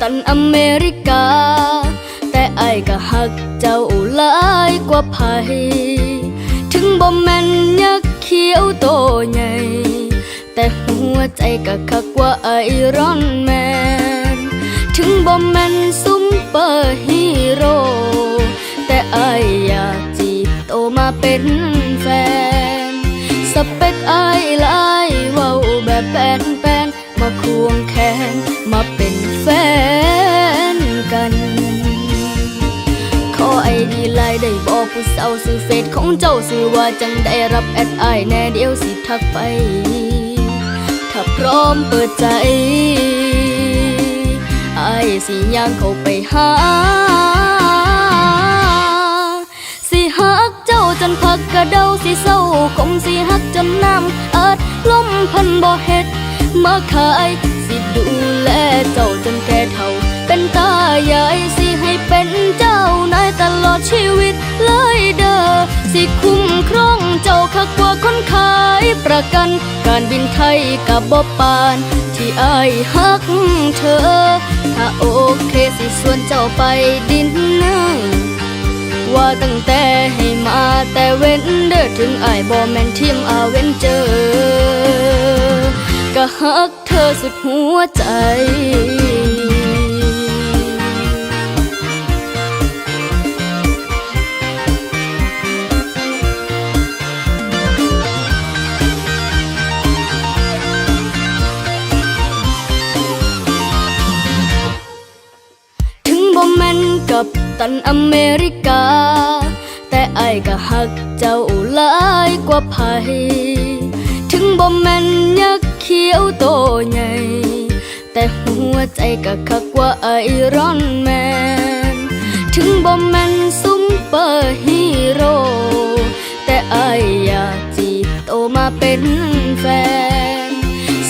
ตันอเมริกา แต่ไอ้ก็หักเจ้าหลายกว่าไผถึงบ่แม่นยักษ์เขียวโตใหญ่ แต่หัวใจก็คักกว่าไอรอนแมน ถึงบ่แม่น ผู้สาวซื้อเฟซของเจ้าซื้อว่าจังได้รับแอดไอแน่เดียวสิทักไป ถ้าพร้อมเปิดใจไอสิย่างเข้าไปหา สิฮักเจ้าจนพักกระเดาสิเศร้าคงสิฮักจนน้ำอาจล้มพันบ่เฮ็ดมาขาย สิดูแลเจ้าจนแก่เฒ่าเป็นตายาย สิคุ้มครองเจ้าคักกว่าคนขายประกัน การบินไทยกับบ่ปาน ที่อายฮักเธอ ถ้าโอเคสิส่วนเจ้าไปดินเนอร์ว่าตั้งแต่ให้มาแต่เว้นเด้อถึงอายบ่แมนทีมอาเวนเจอก็ฮักเธอสุดหัวใจ บ่แม่นกับตันอเมริกา แต่ไอ้ก็หักเจ้าหลายกว่าไผถึงบ่แม่นยักษ์เขียวโตใหญ่ แต่หัวใจก็คักว่าไอรอนแมน ถึงบ่แม่นซุมเปอร์ฮีโร่แต่ไออยากจีบโตมาเป็นแฟน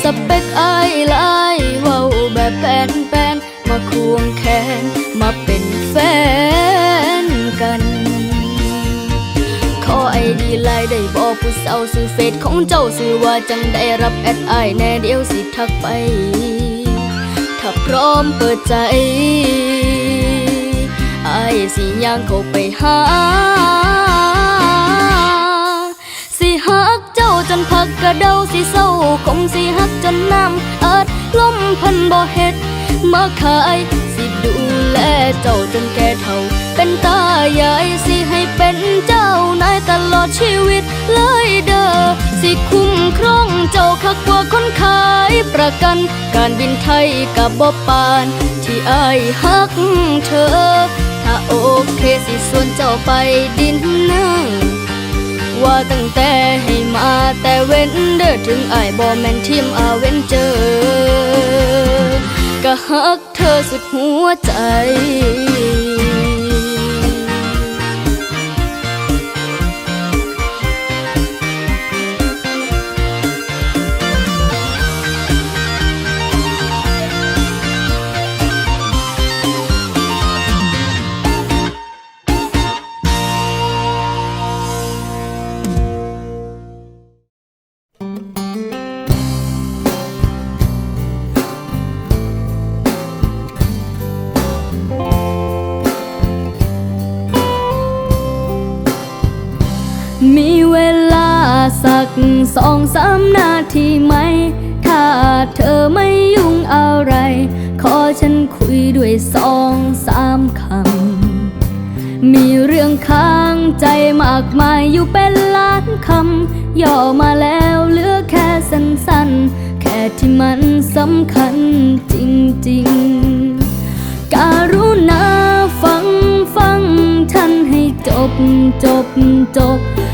สเปคไอหลายเว้าแบบแปนแปนมาควงแขนมาเป็น ได้บอกผู้สาวซื้อเฟซของเจ้าซื้อว่าจังได้รับแอดไอแน่เดียวสิทักไป ถ้าพร้อมเปิดใจไอสิย่างเข้าไปหา สิฮักเจ้าจนพักกระเดาสิเศร้าคงสิฮักจนน้ำเอาจล้มพันบ่เฮ็ดมาขาย สิดูแลเจ้าจนแก่เฒ่า เป็นตายายสิให้เป็นเจ้านายตลอดชีวิตเลยเด้อสิคุ้มครองเจ้าคักกว่าคนขายประกัน การบินไทยกับบ่ปาน ที่อายฮักเธอ ถ้าโอเคสิส่วนเจ้าไปดินเนอร์ว่าตั้งแต่ให้มาแต่เว้นเด้อถึงอายบ่แม่นทีมอาเว้นเจอก็ฮักเธอสุดหัวใจ กสองสามนาทีไหม ถ้าเธอไม่ยุ่งอะไร ขอฉันคุยด้วยสองสามคำ มีเรื่องค้างใจมากมายอยู่เป็นล้านคำ ย่อมาแล้วเหลือแค่สั้นๆ แค่ที่มันสำคัญจริงๆ การุณาฟังฟังฉันให้จบจบจบ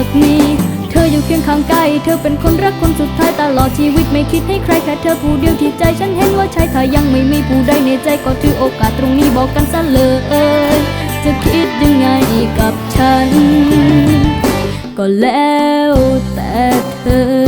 ากมีเธออยู่อยู่เคียงข้างกายเธอเป็นคนรักคนสุดท้ายตลอดชีวิตไม่คิดให้ใครแค่เธอผู้เดียวที่ใจฉันเห็นว่าใช่ถ้ายังไม่มีผู้ใดในใจก็ถือโอกาสตรงนี้บอกกันซะเลยจะคิดยังไงกับฉัน ก็แล้วแต่เธอ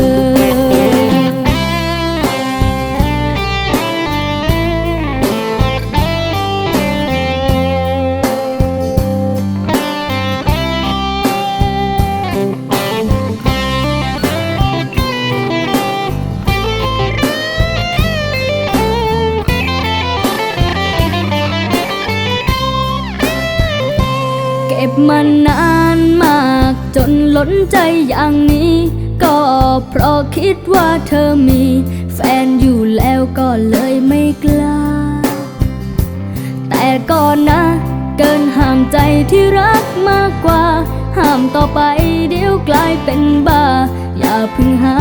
มานานมาก จนล้นใจอย่างนี้ ก็เพราะคิดว่าเธอมี แฟนอยู่แล้วก็เลยไม่กล้า แต่ก่อนนะ เกินห้ามใจที่รักมากกว่า ห้ามต่อไปเดี๋ยวกลายเป็นบ้า อย่าพึ่งหา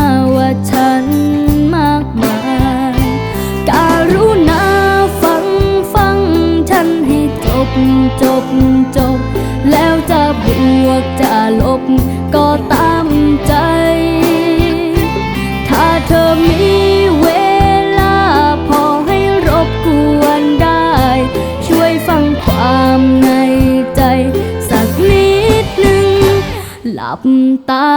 ามในใจสักนิดหนึ่ง หลับตา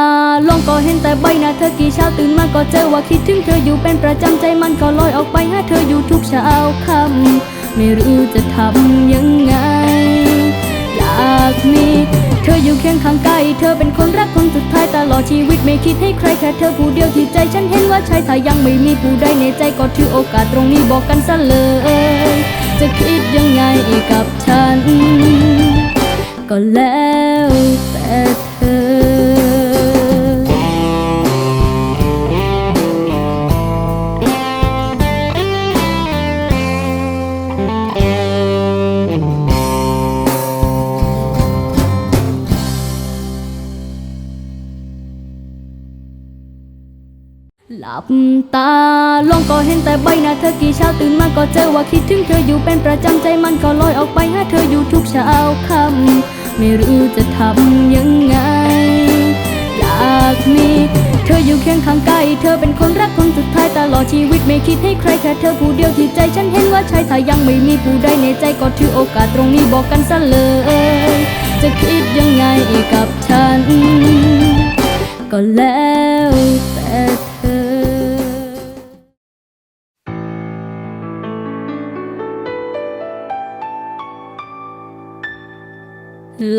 ลองก็เห็นแต่ใบหน้าเธอกี่เช้าตื่นมาก็เจอว่าคิดถึงเธออยู่เป็นประจำใจมันก็ลอยออกไปหาเธออยู่ทุกเช้าค่ำไม่รู้จะทำยังไงอยากมีเธออยู่เคียงข้างกายเธอเป็นคนรักคนสุดท้ายตลอดชีวิตไม่คิดให้ใครแค่เธอผู้เดียวที่ใจฉันเห็นว่าใช่ถ้ายังไม่มีผู้ใดในใจก็ถือโอกาสตรงนี้บอกกันซะเลย จะคิดยังไงกับฉัน ก็แล้วแต่ ลับตาลองก็เห็นแต่ใบหน้าเธอกี่เช้าตื่นมาก็เจอว่าคิดถึงเธออยู่เป็นประจำใจมันก็ลอยออกไปหาเธออยู่ทุกเช้าค่ำไม่รู้จะทำยังไง อยากมีเธออยู่เคียงข้างกายเธอเป็นคนรักคนสุดท้ายตลอดชีวิตไม่คิดให้ใครแค่เธอผู้เดียวที่ใจฉันเห็นว่าใช่ถ้ายังไม่มีผู้ใดในใจก็ถือโอกาสตรงนี้บอกกันซะเลย จะคิดยังไงกับฉัน ก็แล้ว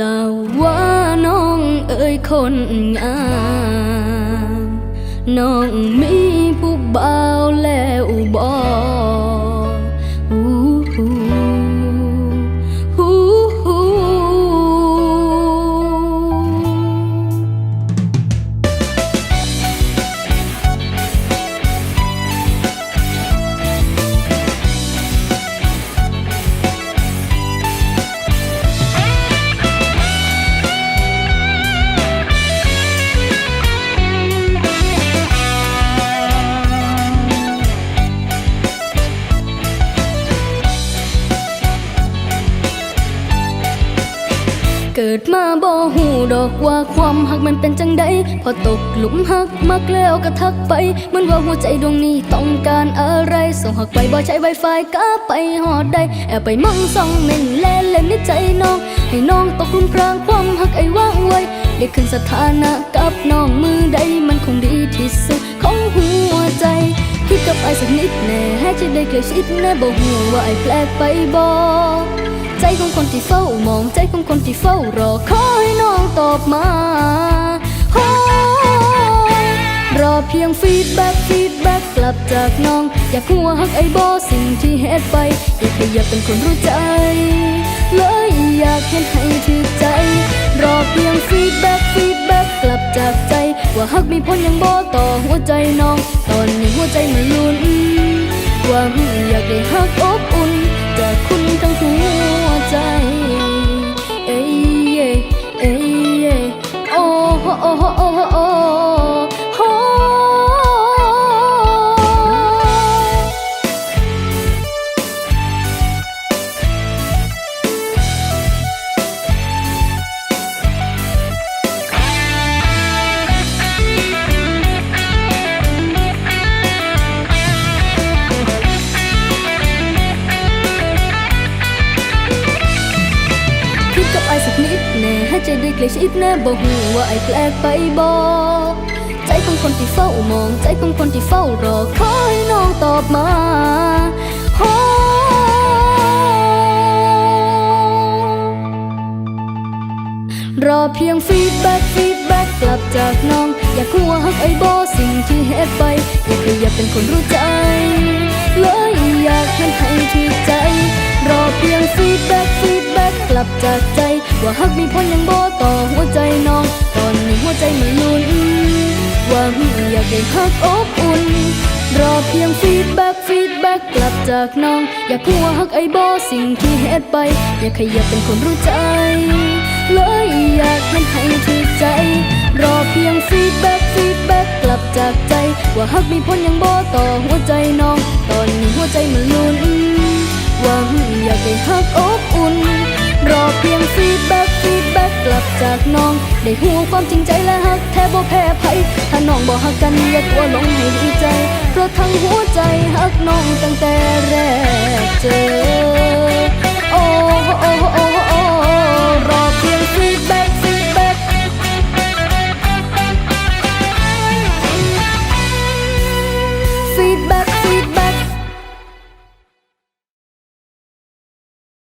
ล่าว่าน้องเอ่ยคนงามน้องมีผู้บ่าวแล้วบอก เกิดมาบ่หูดอกว่าความหักมันเป็นจังใดพอตกหลุมหักมักแล้วก็ทักไปเหมันว่าหัวใจดวงนี้ต้องการอะไรส่งหักไปบ่ใช้ไวไฟก็ไปหอดได้แอบไปมองส่องเม่นแลเล่นในใจน้อง ให้น้องตกหลุมพรางความหักไอ้ว่างไว้ได้ขึ้นสถานะกับน้องมือใดมันคงดีที่สุดของหัวใจคิดกับไอ้สักนิดแน่ให้จะได้เกลียชิดแน่บ่หูว่าไอ้แปลกไปบ่ ใจของคนที่เฝ้ามองใจของคนที่เฝ้ารอคอยน้องตอบมาโอ้รอเพียงฟีดแบ็กฟีดแบ็กกลับจากน้อง อยากหัวหักไอ้บอสิ่งที่เฮ็ดไปอยากให้อยากเป็นคนรู้ใจ เลยอยากเห็นให้ถึกใจ รอเพียงฟีดแบ็กฟีดแบ็กกลับจากใจ ว่าหักมีผลยังบอต่อหัวใจน้อง ตอนนี้หัวใจมันลุ้นวังอยากได้หักอบอุ่นจากคุณ ใจเอ้ยเย่เอ้ยโอ้โหายสักนิดแน่ให้ใจได้ใกล้ชิดแน่บ่หูว่าไอ้แปลกไปบ่ใจของคนที่เฝ้ามอง ใจของคนที่เฝ้ารอขอให้น้องตอบมาโอ้รอเพียงฟีดแบ็กฟีดแบ็กกลับจากน้อง อยากรู้ว่ฮักไอ้บ่สิ่งที่เฮ็ดไป อยากให้อยากเป็นคนรู้ใจ เลยอยากเห็นให้ที่ใจ รอเพียงฟีดแบ็กฟีด ลับจากใจ ว่าฮักมีผลยังบ่ต่อหัวใจน้อง ตอนนี้หัวใจมันลุ้นหวังอยากได้ฮักอบอุ่น รอเพียงฟีดแบ็กฟีดแบ็กกลับจากน้อง อยากรู้ว่าฮักไอ้บ่สิ่งที่เฮ็ดไป อยากให้อยากเป็นคนรู้ใจ เลยอยากเห็นให้ที่ใจ รอเพียงฟีดแบ็กฟีดแบ็กกลับจากใจ ว่าฮักมีผลยังบ่ต่อหัวใจน้อง ตอนนี้หัวใจมันลุ้นหวังอยากได้ฮักอบอุ่น รอเพียงฟีดแบ็กฟีดแบ็กกลับจากน้อง ได้หูความจริงใจและฮักแทบบ่แพ้ไผถ้าน้องบ่ฮักกันอย่ากลัวลงให้ดีใจ เพราะทั้งหัวใจฮักน้องตั้งแต่แรกเจอ โอ้โอ้โอ้